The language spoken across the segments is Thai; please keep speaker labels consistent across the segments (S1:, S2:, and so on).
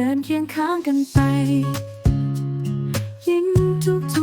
S1: เดินเคียงข้างกันไป ยิ่งทุก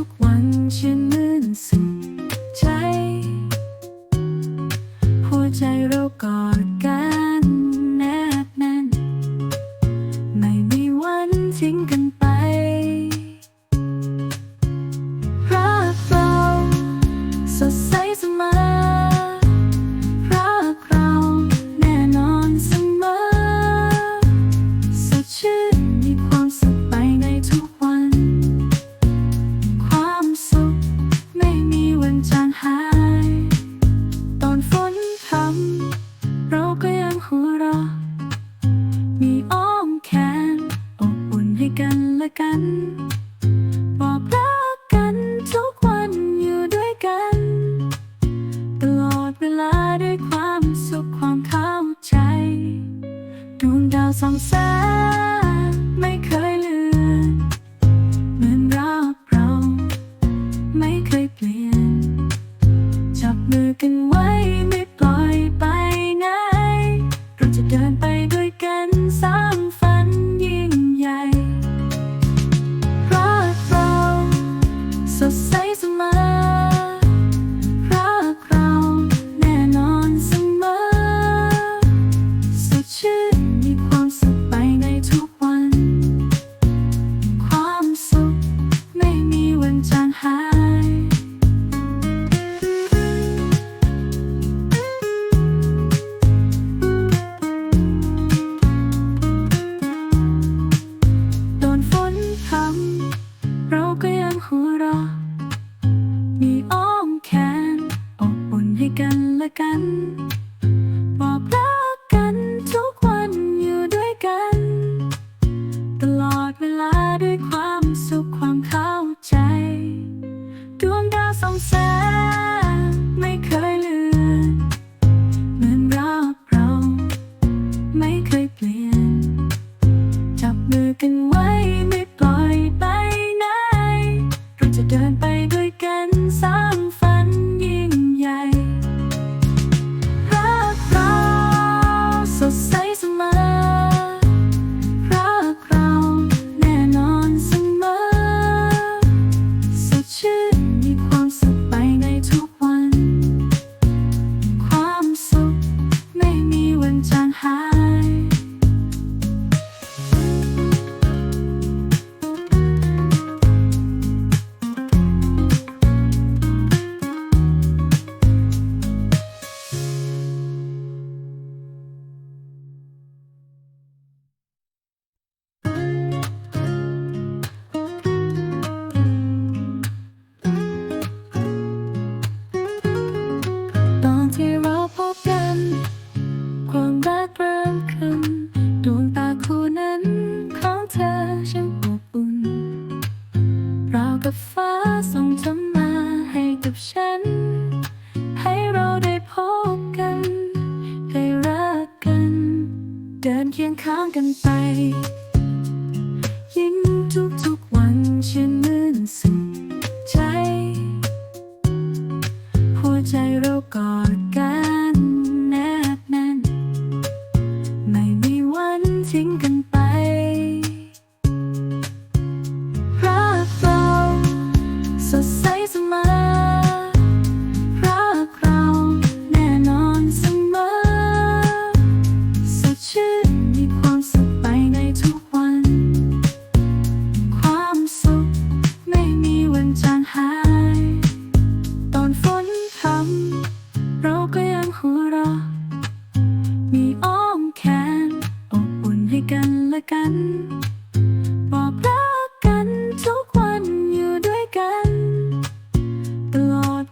S1: some say. ช่าอบอุ่นราวกับฟ้าส่งเธอมาให้กับฉัน ให้เราได้พบกัน ได้รักกัน เดินเคียงข้างกันไป ยิ่งทุก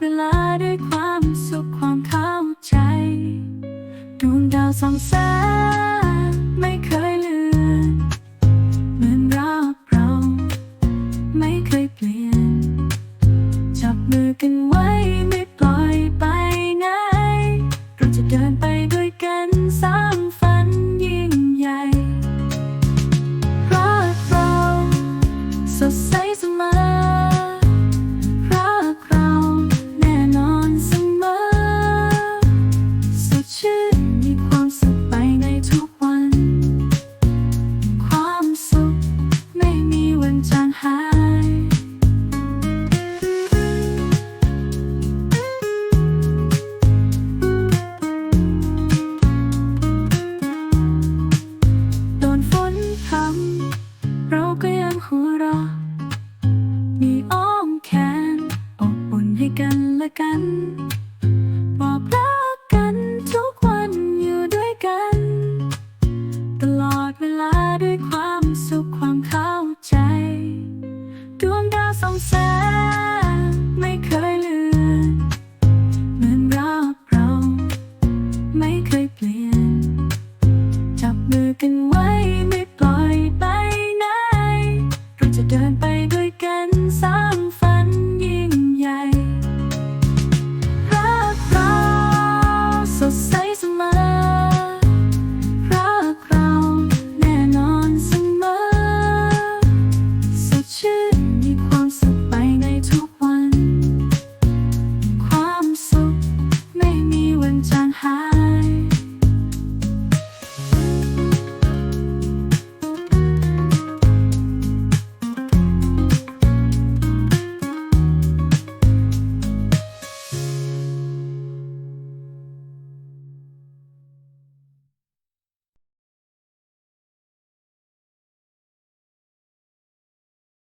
S1: เวลาด้วยความสุขความเข้าใจดวงดาวสองแสงไม่เคยเลือนเหมือนรักเราไม่เคยเปลี่ยน จับมือกันไว้ไม่ปล่อยไปไงเราจะเดินไปด้วยกันสร้างฝันยิ่งใหญ่รักเราสดใสเสมอ Tomorrow. high.